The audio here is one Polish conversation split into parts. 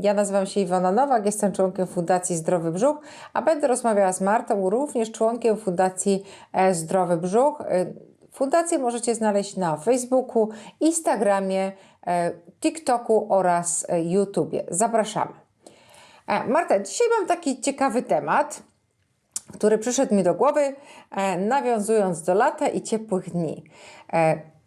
Ja nazywam się Iwona Nowak, jestem członkiem Fundacji Zdrowy Brzuch, a będę rozmawiała z Martą, również członkiem Fundacji e, Zdrowy Brzuch. E, Fundację możecie znaleźć na Facebooku, Instagramie, e, TikToku oraz YouTubie. Zapraszamy. Marta, dzisiaj mam taki ciekawy temat, który przyszedł mi do głowy, nawiązując do lata i ciepłych dni.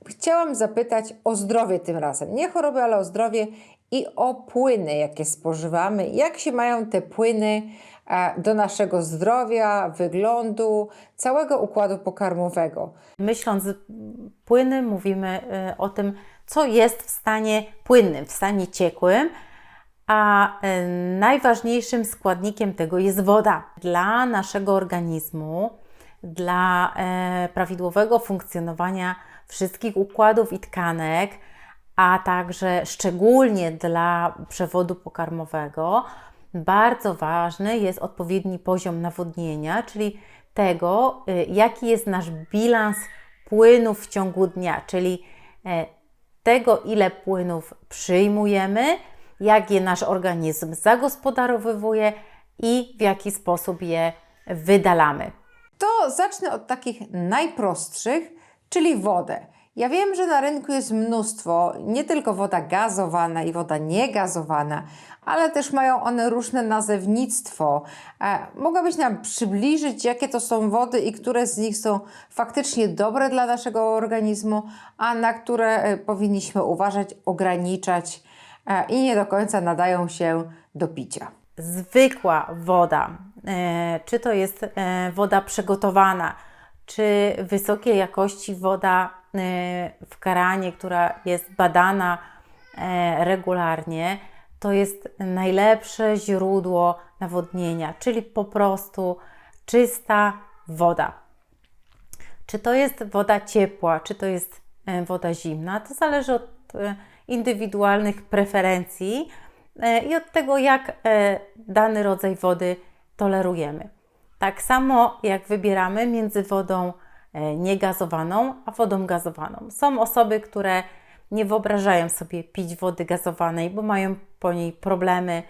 Chciałam zapytać o zdrowie tym razem. Nie choroby, ale o zdrowie i o płyny, jakie spożywamy. Jak się mają te płyny e, do naszego zdrowia, wyglądu, całego układu pokarmowego. Myśląc płyny, mówimy y, o tym, co jest w stanie płynnym, w stanie ciekłym, a y, najważniejszym składnikiem tego jest woda. Dla naszego organizmu, dla e, prawidłowego funkcjonowania wszystkich układów i tkanek, a także szczególnie dla przewodu pokarmowego, bardzo ważny jest odpowiedni poziom nawodnienia, czyli tego, y, jaki jest nasz bilans płynów w ciągu dnia, czyli e, tego, ile płynów przyjmujemy, jak je nasz organizm zagospodarowywuje i w jaki sposób je wydalamy. To zacznę od takich najprostszych, czyli wodę. Ja wiem, że na rynku jest mnóstwo, nie tylko woda gazowana i woda niegazowana, ale też mają one różne nazewnictwo. E, mogłabyś nam przybliżyć, jakie to są wody i które z nich są faktycznie dobre dla naszego organizmu, a na które e, powinniśmy uważać, ograniczać e, i nie do końca nadają się do picia. zwykła woda, czy to jest woda przygotowana, czy wysokiej jakości woda e, w karanie, która jest badana e, regularnie, to jest najlepsze źródło nawodnienia, czyli po prostu czysta woda. Czy to jest woda ciepła, czy to jest e, woda zimna, to zależy od indywidualnych preferencji i od tego, jak dany rodzaj wody tolerujemy. Tak samo jak wybieramy między wodą e, niegazowaną a wodą gazowaną. Są osoby, które nie wyobrażają sobie pić wody gazowanej, bo mają po niej problemy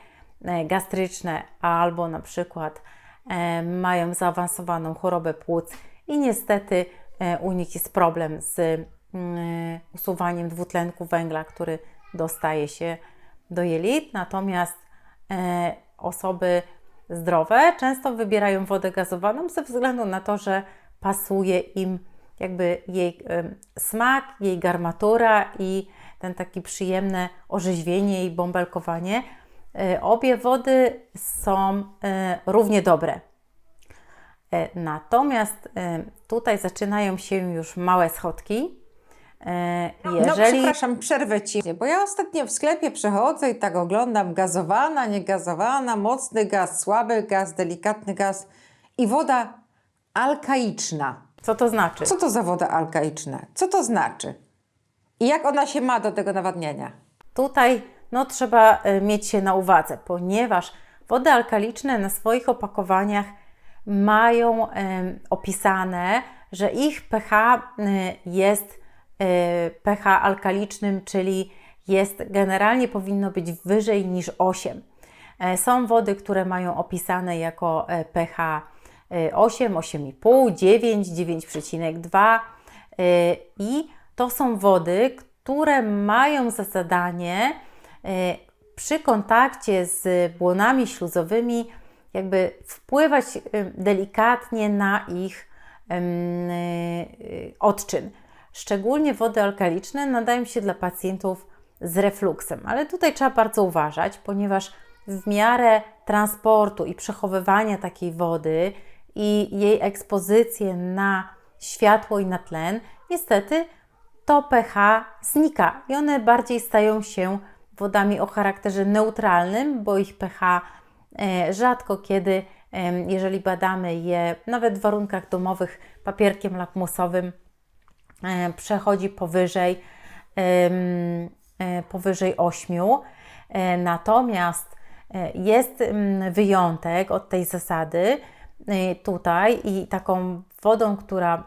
e, gastryczne albo na przykład e, mają zaawansowaną chorobę płuc i niestety u nich jest problem z mm, usuwaniem dwutlenku węgla, który dostaje się do jelit. Natomiast osoby zdrowe często wybierają wodę gazowaną ze względu na to, że pasuje im jakby jej smak, jej garmatura i ten taki przyjemne orzeźwienie i bąbelkowanie. E, Obie wody są e, równie dobre. E, Natomiast tutaj zaczynają się już małe schodki. E, No, Jeżeli przepraszam, przerwę Ci, bo ja ostatnio w sklepie przechodzę i tak oglądam gazowana, niegazowana, mocny gaz, słaby gaz, delikatny gaz i woda alkaiczna. co to znaczy? Co to za woda alkaiczna? Co to znaczy? I jak ona się ma do tego nawadniania? Tutaj no, trzeba e, mieć się na uwadze, ponieważ wody alkaliczne na swoich opakowaniach mają opisane, że ich pH y, jest pH alkalicznym, czyli jest generalnie powinno być wyżej niż 8. E, Są wody, które mają opisane jako e, pH y, 8, 8,5, 9, 9,2 y, i to są wody, które mają za zadanie y, przy kontakcie z błonami śluzowymi jakby wpływać y, delikatnie na ich y, odczyn. Szczególnie wody alkaliczne nadają się dla pacjentów z refluksem, ale tutaj trzeba bardzo uważać, ponieważ w miarę transportu i przechowywania takiej wody i jej ekspozycję na światło i na tlen, niestety to pH znika i one bardziej stają się wodami o charakterze neutralnym, bo ich pH e, rzadko kiedy, jeżeli badamy je nawet w warunkach domowych papierkiem lakmusowym, przechodzi powyżej, e, powyżej 8. E, Natomiast e, jest wyjątek od tej zasady e, tutaj i taką wodą, która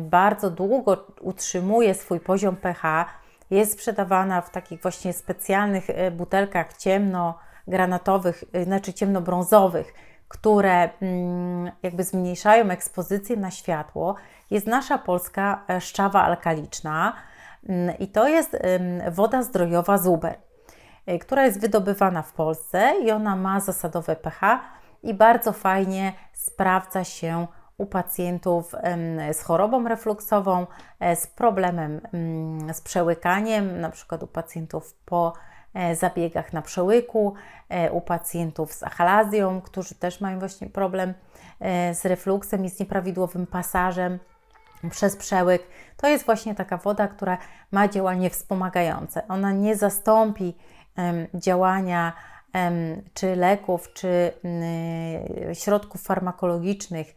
bardzo długo utrzymuje swój poziom pH, jest sprzedawana w takich właśnie specjalnych e, butelkach ciemno granatowych, y, znaczy ciemnobrązowych, które mm, jakby zmniejszają ekspozycję na światło, jest nasza polska e, szczawa alkaliczna. Mm, i to jest woda zdrojowa Zuber, y, która jest wydobywana w Polsce i ona ma zasadowe pH i bardzo fajnie sprawdza się u pacjentów z chorobą refluksową, e, z problemem z przełykaniem, na przykład u pacjentów po zabiegach na przełyku, e, u pacjentów z achalazją, którzy też mają właśnie problem e, z refluksem i z nieprawidłowym pasażem przez przełyk. To jest właśnie taka woda, która ma działanie wspomagające. Ona nie zastąpi działania czy leków, czy mm, środków farmakologicznych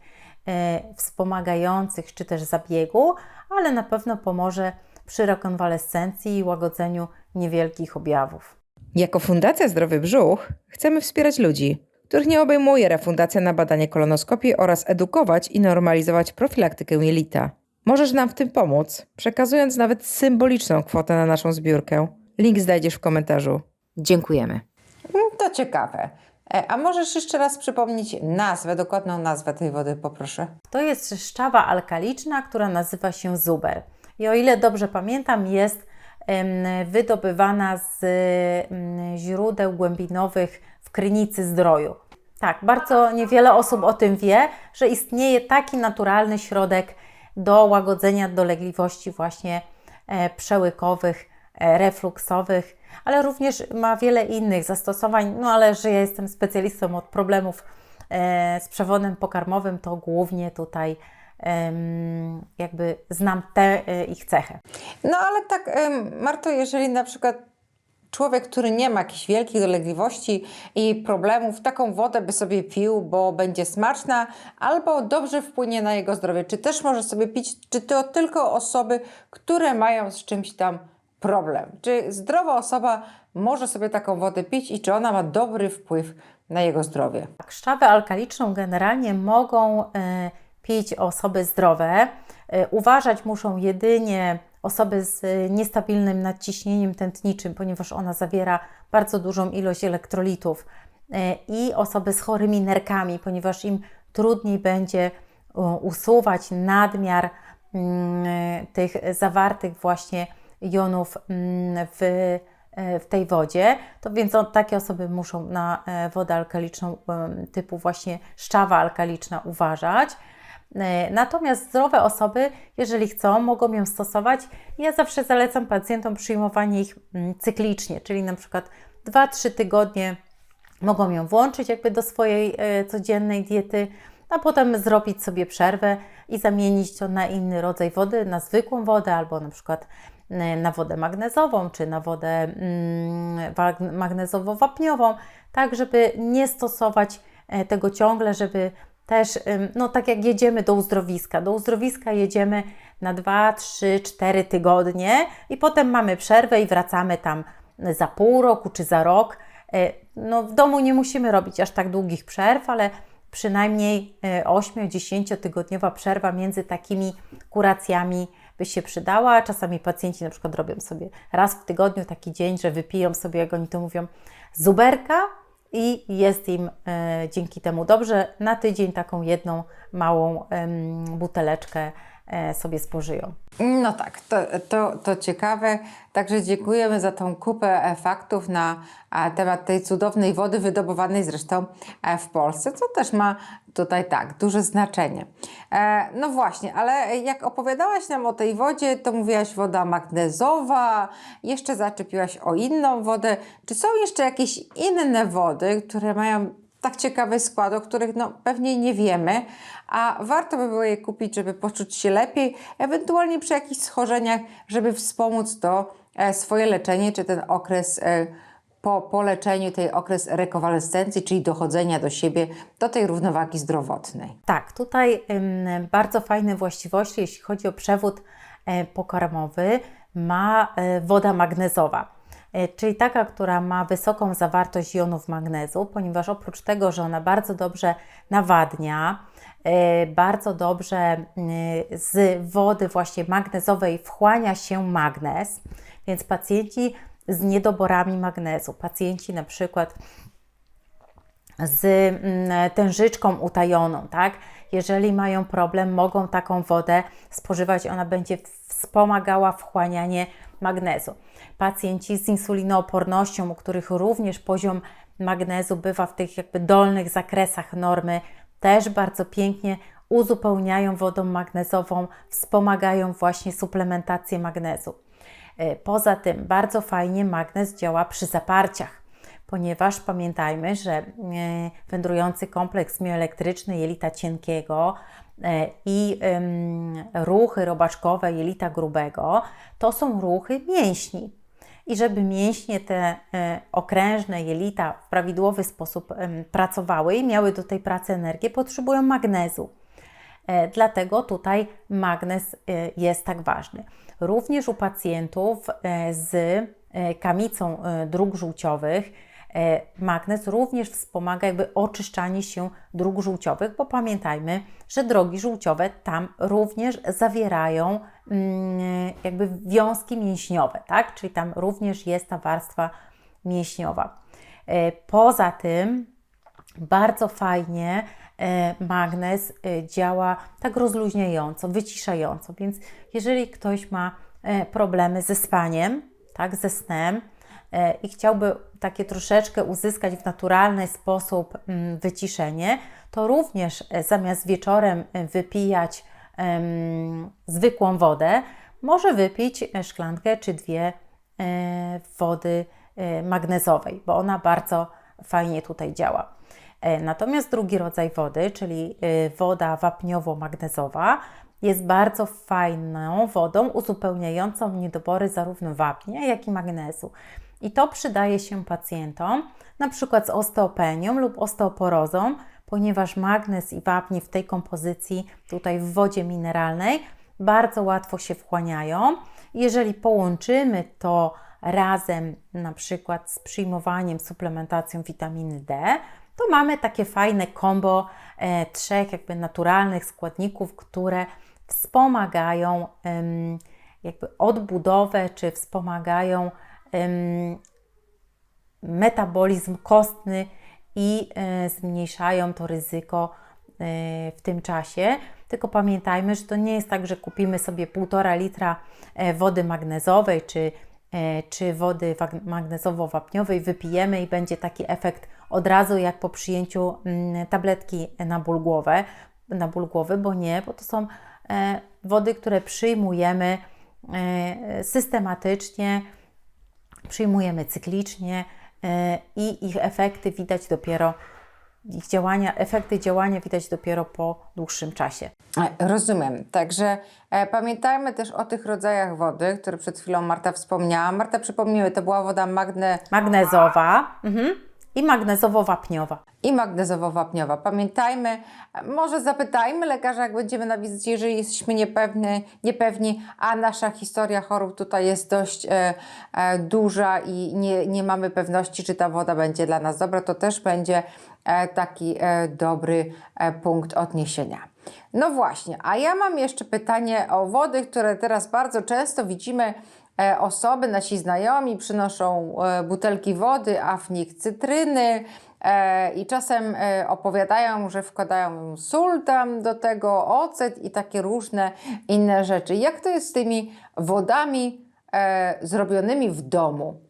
e, wspomagających, czy też zabiegu, ale na pewno pomoże przy rekonwalescencji i łagodzeniu niewielkich objawów. Jako Fundacja Zdrowy Brzuch chcemy wspierać ludzi, których nie obejmuje refundacja na badanie kolonoskopii oraz edukować i normalizować profilaktykę jelita. Możesz nam w tym pomóc, przekazując nawet symboliczną kwotę na naszą zbiórkę. Link znajdziesz w komentarzu. Dziękujemy. To ciekawe. E, A możesz jeszcze raz przypomnieć nazwę, dokładną nazwę tej wody, poproszę. To jest szczawa alkaliczna, która nazywa się Zuber. I o ile dobrze pamiętam, jest wydobywana z źródeł głębinowych w Krynicy Zdroju. Tak, bardzo niewiele osób o tym wie, że istnieje taki naturalny środek do łagodzenia dolegliwości właśnie e, przełykowych, e, refluksowych, ale również ma wiele innych zastosowań. No ale że ja jestem specjalistą od problemów e, z przewodem pokarmowym, to głównie tutaj jakby znam te e, ich cechy. No ale tak, Marto, jeżeli na przykład człowiek, który nie ma jakichś wielkich dolegliwości i problemów, taką wodę by sobie pił, bo będzie smaczna albo dobrze wpłynie na jego zdrowie, czy też może sobie pić, czy to tylko osoby, które mają z czymś tam problem? Czy zdrowa osoba może sobie taką wodę pić i czy ona ma dobry wpływ na jego zdrowie? Tak, Szczawę alkaliczną generalnie mogą e, pić osoby zdrowe. E, uważać muszą jedynie osoby z niestabilnym nadciśnieniem tętniczym, ponieważ ona zawiera bardzo dużą ilość elektrolitów e, i osoby z chorymi nerkami, ponieważ im trudniej będzie e, usuwać nadmiar mm, tych zawartych właśnie jonów mm, w, w tej wodzie, to więc on, takie osoby muszą na wodę alkaliczną typu właśnie szczawa alkaliczna uważać. E, Natomiast zdrowe osoby, jeżeli chcą, mogą ją stosować. Ja zawsze zalecam pacjentom przyjmowanie ich mm, cyklicznie, czyli na przykład 2-3 tygodnie mogą ją włączyć jakby do swojej e, codziennej diety, a potem zrobić sobie przerwę i zamienić to na inny rodzaj wody, na zwykłą wodę albo na przykład e, na wodę magnezową czy na wodę mm, magnezowo-wapniową, tak żeby nie stosować tego ciągle, żeby też, no tak jak jedziemy do uzdrowiska, do uzdrowiska jedziemy na 2, 3, 4 tygodnie i potem mamy przerwę i wracamy tam za pół roku czy za rok. E, No w domu nie musimy robić aż tak długich przerw, ale przynajmniej 8-10 tygodniowa przerwa między takimi kuracjami by się przydała. Czasami pacjenci na przykład robią sobie raz w tygodniu taki dzień, że wypiją sobie, jak oni to mówią, zuberka i jest im e, dzięki temu dobrze. Na tydzień taką jedną małą buteleczkę sobie spożyją. No tak, to, to, to ciekawe. Także dziękujemy za tą kupę e, faktów na e, temat tej cudownej wody wydobywanej zresztą e, w Polsce, co też ma tutaj tak duże znaczenie. E, No właśnie, ale jak opowiadałaś nam o tej wodzie, to mówiłaś woda magnezowa, jeszcze zaczepiłaś o inną wodę. Czy są jeszcze jakieś inne wody, które mają tak ciekawy skład, o których no, pewnie nie wiemy, a warto by było je kupić, żeby poczuć się lepiej, ewentualnie przy jakichś schorzeniach, żeby wspomóc to e, swoje leczenie, czy ten okres e, po, po leczeniu, tej okres rekonwalescencji, czyli dochodzenia do siebie, do tej równowagi zdrowotnej. Tak, tutaj ym, bardzo fajne właściwości, jeśli chodzi o przewód e, pokarmowy, ma e, woda magnezowa. E, Czyli taka, która ma wysoką zawartość jonów magnezu, ponieważ oprócz tego, że ona bardzo dobrze nawadnia, e, bardzo dobrze mm, z wody właśnie magnezowej wchłania się magnez, więc pacjenci z niedoborami magnezu, pacjenci na przykład z mm, tężyczką utajoną, tak? Jeżeli mają problem, mogą taką wodę spożywać, ona będzie wspomagała wchłanianie magnezu. Pacjenci z insulinoopornością, u których również poziom magnezu bywa w tych jakby dolnych zakresach normy, też bardzo pięknie uzupełniają wodą magnezową, wspomagają właśnie suplementację magnezu. E, Poza tym bardzo fajnie magnez działa przy zaparciach, ponieważ pamiętajmy, że e, wędrujący kompleks mioelektryczny jelita cienkiego e, i ruchy robaczkowe jelita grubego to są ruchy mięśni. I żeby mięśnie te e, okrężne jelita w prawidłowy sposób pracowały i miały do tej pracy energię, potrzebują magnezu. Dlatego tutaj magnez jest tak ważny. Również u pacjentów z kamicą dróg żółciowych e, magnez również wspomaga jakby oczyszczanie się dróg żółciowych, bo pamiętajmy, że drogi żółciowe tam również zawierają mm, jakby wiązki mięśniowe, tak? Czyli tam również jest ta warstwa mięśniowa. E, Poza tym bardzo fajnie e, magnez e, działa tak rozluźniająco, wyciszająco. Więc jeżeli ktoś ma problemy ze spaniem, tak, ze snem i chciałby takie troszeczkę uzyskać w naturalny sposób mm, wyciszenie, to również e, zamiast wieczorem e, wypijać zwykłą wodę, może wypić e, szklankę czy dwie wody magnezowej, bo ona bardzo fajnie tutaj działa. Natomiast drugi rodzaj wody, czyli woda wapniowo-magnezowa, jest bardzo fajną wodą uzupełniającą niedobory zarówno wapnia, jak i magnezu. I to przydaje się pacjentom, na przykład z osteopenią lub osteoporozą, ponieważ magnez i wapń w tej kompozycji, tutaj w wodzie mineralnej, bardzo łatwo się wchłaniają. Jeżeli połączymy to razem na przykład z przyjmowaniem suplementacją witaminy D, to mamy takie fajne kombo e, trzech jakby naturalnych składników, które wspomagają em, jakby odbudowę, czy wspomagają metabolizm kostny i e, zmniejszają to ryzyko e, w tym czasie. Tylko pamiętajmy, że to nie jest tak, że kupimy sobie 1,5 litra e, wody magnezowej czy, czy wody magnezowo-wapniowej, wypijemy i będzie taki efekt od razu jak po przyjęciu mm, tabletki na ból, głowę, na ból głowy, bo nie, bo to są wody, które przyjmujemy systematycznie, przyjmujemy cyklicznie e, i ich efekty widać dopiero, ich działania, efekty działania widać dopiero po dłuższym czasie. Rozumiem. Także e, pamiętajmy też o tych rodzajach wody, które przed chwilą Marta wspomniała. Marta, przypomnijmy, to była woda magne Magnezowa mhm. I magnezowo-wapniowa. i magnezowo-wapniowa. Pamiętajmy, może zapytajmy lekarza, jak będziemy na wizycie, jeżeli jesteśmy niepewni, niepewni a nasza historia chorób tutaj jest dość e, e, duża i nie, nie mamy pewności, czy ta woda będzie dla nas dobra, to też będzie e, taki e, dobry e, punkt odniesienia. No właśnie, a ja mam jeszcze pytanie o wody, które teraz bardzo często widzimy osoby, nasi znajomi przynoszą e, butelki wody, a w nich cytryny e, i czasem e, opowiadają, że wkładają sól tam do tego, ocet i takie różne inne rzeczy. Jak to jest z tymi wodami e, zrobionymi w domu?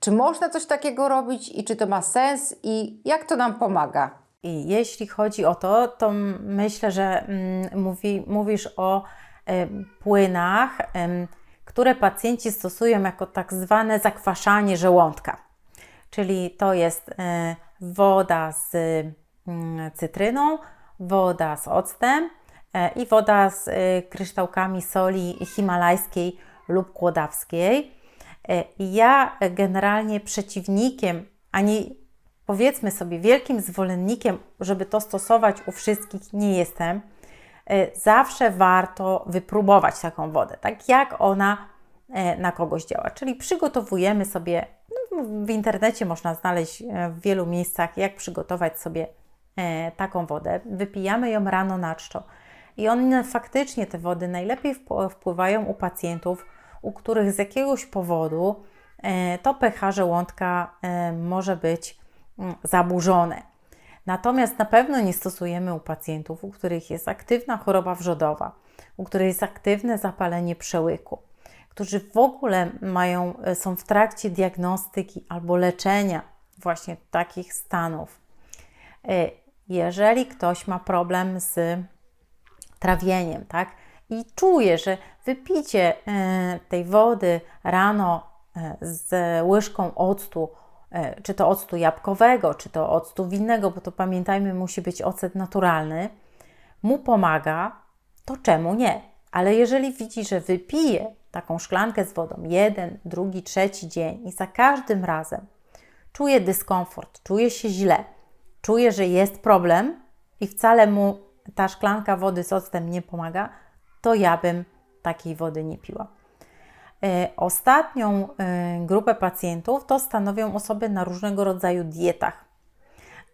Czy można coś takiego robić i czy to ma sens i jak to nam pomaga? I jeśli chodzi o to, to myślę, że mm, mówi, mówisz o e, płynach, em, które pacjenci stosują jako tak zwane zakwaszanie żołądka. Czyli to jest e, woda z mm, cytryną, woda z octem e, i woda z e, kryształkami soli himalajskiej lub kłodawskiej. E, Ja generalnie przeciwnikiem, ani powiedzmy sobie wielkim zwolennikiem, żeby to stosować u wszystkich nie jestem. E, Zawsze warto wypróbować taką wodę, tak jak ona e, na kogoś działa. Czyli przygotowujemy sobie, no, w internecie można znaleźć e, w wielu miejscach, jak przygotować sobie taką wodę. Wypijamy ją rano na czczo. I one faktycznie, te wody, najlepiej wpł- wpływają u pacjentów, u których z jakiegoś powodu to pH żołądka może być mm, zaburzone. Natomiast na pewno nie stosujemy u pacjentów, u których jest aktywna choroba wrzodowa, u których jest aktywne zapalenie przełyku, którzy w ogóle mają, są w trakcie diagnostyki albo leczenia właśnie takich stanów. E, Jeżeli ktoś ma problem z trawieniem, tak, i czuje, że wypicie e, tej wody rano e, z łyżką octu, e, czy to octu jabłkowego, czy to octu winnego, bo to pamiętajmy, musi być ocet naturalny, mu pomaga, to czemu nie? Ale jeżeli widzi, że wypije taką szklankę z wodą jeden, drugi, trzeci dzień i za każdym razem czuje dyskomfort, czuje się źle, czuje, że jest problem i wcale mu ta szklanka wody z octem nie pomaga, to ja bym takiej wody nie piła. E, Ostatnią e, grupę pacjentów to stanowią osoby na różnego rodzaju dietach.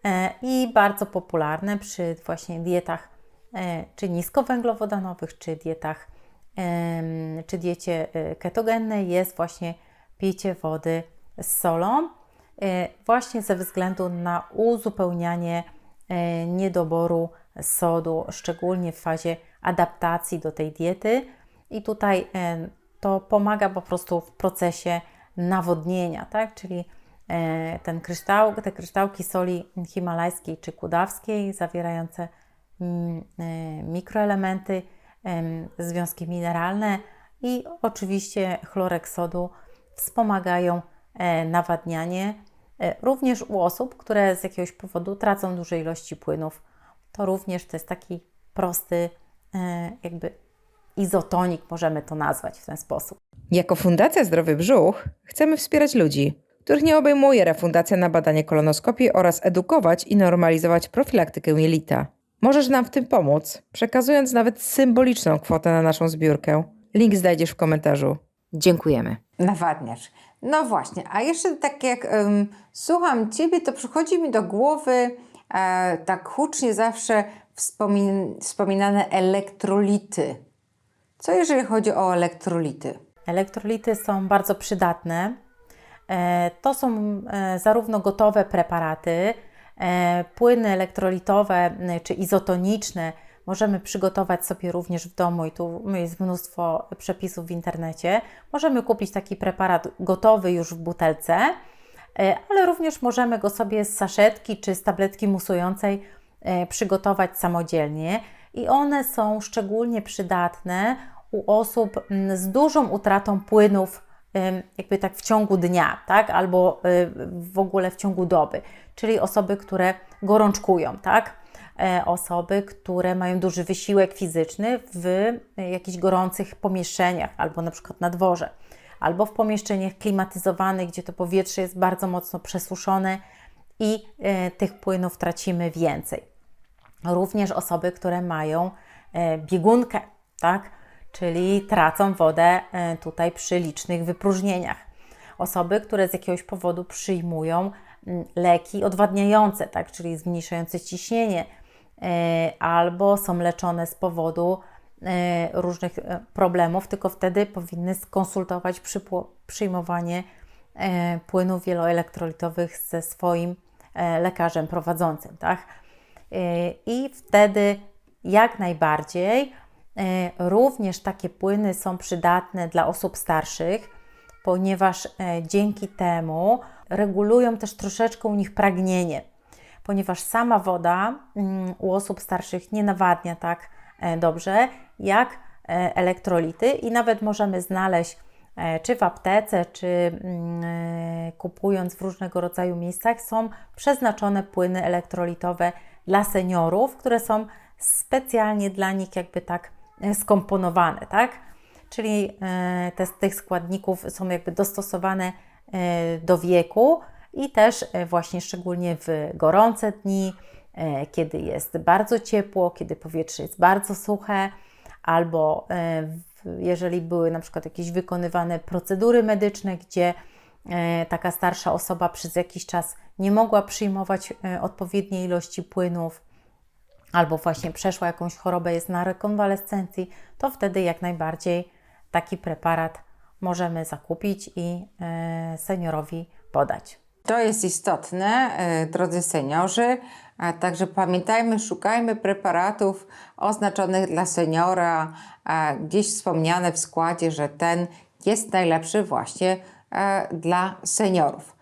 E, I bardzo popularne przy właśnie dietach czy niskowęglowodanowych, czy dietach, czy diecie ketogennej jest właśnie picie wody z solą, właśnie ze względu na uzupełnianie niedoboru sodu, szczególnie w fazie adaptacji do tej diety. I tutaj to pomaga po prostu w procesie nawodnienia, tak? Czyli e, ten kryształ, te kryształki soli himalajskiej czy kudawskiej zawierające mm, e, mikroelementy, em, związki mineralne i oczywiście chlorek sodu wspomagają e, nawadnianie również u osób, które z jakiegoś powodu tracą duże ilości płynów. To również to jest taki prosty jakby izotonik, możemy to nazwać w ten sposób. Jako Fundacja Zdrowy Brzuch chcemy wspierać ludzi, których nie obejmuje refundacja na badanie kolonoskopii oraz edukować i normalizować profilaktykę jelita. Możesz nam w tym pomóc, przekazując nawet symboliczną kwotę na naszą zbiórkę. Link znajdziesz w komentarzu. Dziękujemy. Nawadniacz. No właśnie, a jeszcze tak jak ym, słucham Ciebie, to przychodzi mi do głowy e, tak hucznie zawsze wspomin wspominane elektrolity. Co jeżeli chodzi o elektrolity? Elektrolity są bardzo przydatne. E, To są e, zarówno gotowe preparaty, e, płyny elektrolitowe czy izotoniczne możemy przygotować sobie również w domu i tu jest mnóstwo przepisów w internecie. Możemy kupić taki preparat gotowy już w butelce, ale również możemy go sobie z saszetki czy z tabletki musującej przygotować samodzielnie i one są szczególnie przydatne u osób mm, z dużą utratą płynów, jakby tak w ciągu dnia, tak? Albo y, w ogóle w ciągu doby, czyli osoby, które gorączkują, tak? E, Osoby, które mają duży wysiłek fizyczny w y, jakichś gorących pomieszczeniach, albo na przykład na dworze, albo w pomieszczeniach klimatyzowanych, gdzie to powietrze jest bardzo mocno przesuszone i e, tych płynów tracimy więcej również osoby, które mają e, biegunkę, tak? czyli tracą wodę e, tutaj przy licznych wypróżnieniach. Osoby, które z jakiegoś powodu przyjmują leki odwadniające, tak? czyli zmniejszające ciśnienie, e, albo są leczone z powodu różnych problemów, tylko wtedy powinny skonsultować przyjmowanie płynów wieloelektrolitowych ze swoim lekarzem prowadzącym. Tak? E, I wtedy jak najbardziej e, również takie płyny są przydatne dla osób starszych, ponieważ e, dzięki temu regulują też troszeczkę u nich pragnienie, ponieważ sama woda mm, u osób starszych nie nawadnia tak dobrze jak elektrolity i nawet możemy znaleźć czy w aptece, czy mm, kupując w różnego rodzaju miejscach, są przeznaczone płyny elektrolitowe dla seniorów, które są specjalnie dla nich jakby tak e, skomponowane, tak? Czyli e, te tych składników są jakby dostosowane e, do wieku i też właśnie szczególnie w gorące dni, kiedy jest bardzo ciepło, kiedy powietrze jest bardzo suche, albo jeżeli były na przykład jakieś wykonywane procedury medyczne, gdzie taka starsza osoba przez jakiś czas nie mogła przyjmować e, odpowiedniej ilości płynów, albo właśnie przeszła jakąś chorobę, jest na rekonwalescencji, to wtedy jak najbardziej taki preparat możemy zakupić i e, seniorowi podać. To jest istotne, e, drodzy seniorzy. A Także pamiętajmy, szukajmy preparatów oznaczonych dla seniora, e, gdzieś wspomniane w składzie, że ten jest najlepszy właśnie e, dla seniorów.